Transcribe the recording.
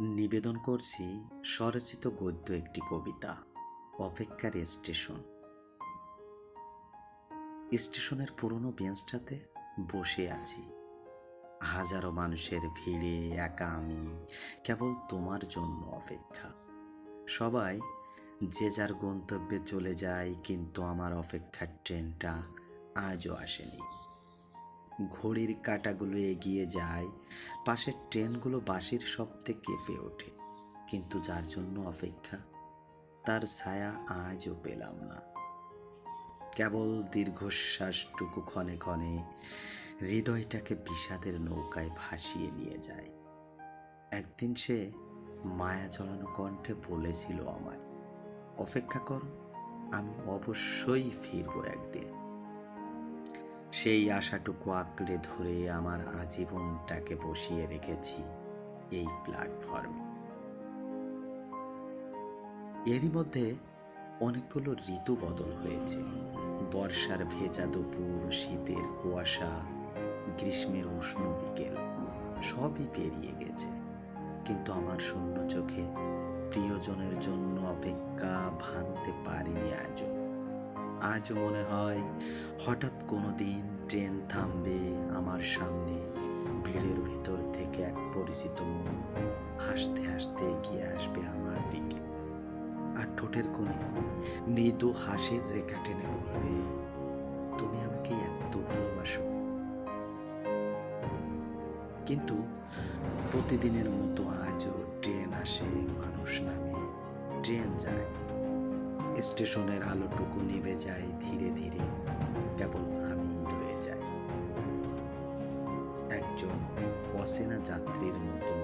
নিবেদন করছি স্বরচিত গদ্য একটি কবিতা, অপেক্ষার স্টেশন। স্টেশনের পুরনো বেঞ্চটাতে বসে আছি। হাজারো মানুষের ভিড়ে একা আমি, কেবল তোমার জন্য অপেক্ষা। সবাই যে যার গন্তব্যে চলে যায়, কিন্তু আমার অপেক্ষার ট্রেনটা আজও আসেনি। ঘড়ির কাঁটাগুলো এগিয়ে যায়, পাশের ট্রেনগুলো বাঁশির শব্দে কেঁপে ওঠে। কিন্তু যার জন্য অপেক্ষা, তার ছায়া আজও পেলাম না। কেবল দীর্ঘশ্বাসটুকু ক্ষণে ক্ষণে হৃদয়টাকে বিষাদের নৌকায় ভাসিয়ে নিয়ে যায়। একদিন সে মায়া জড়ানো কণ্ঠে বলেছিল আমায়, অপেক্ষা করো, আমি অবশ্যই ফিরবো একদিন। সেই আশাটুকু আঁকড়ে ধরে আমার আজীবনটাকে বসিয়ে রেখেছি এই প্ল্যাটফর্মে এরই মধ্যে অনেকগুলো ঋতু বদল হয়েছে। বর্ষার ভেজা দুপুর, শীতের কুয়াশা, গ্রীষ্মের উষ্ণ বিকেল, সবই পেরিয়ে গেছে। কিন্তু আমার শূন্য চোখে প্রিয়জনের জন্য অপেক্ষা ভাঙতে পারিনি আজও। আজও মনে হয় হঠাৎ কোনো দিন ট্রেন থামবে আমার সামনে। ভিড়ের ভিতর থেকে এক পরিচিত মন হাসতে হাসতে এগিয়ে আসবে আমার দিকে। আর ঠোঁটের কোণে মৃদু হাসির রেখা টেনে বলবে, তুমি আমাকে এত ভালোবাসো। কিন্তু প্রতিদিনের মতো আজও ট্রেন আসে মানুষ নামে। ট্রেন যায়। স্টেশনের আলোটুকু নিভে যায় ধীরে ধীরে। অচেনা যাত্রীর মতো।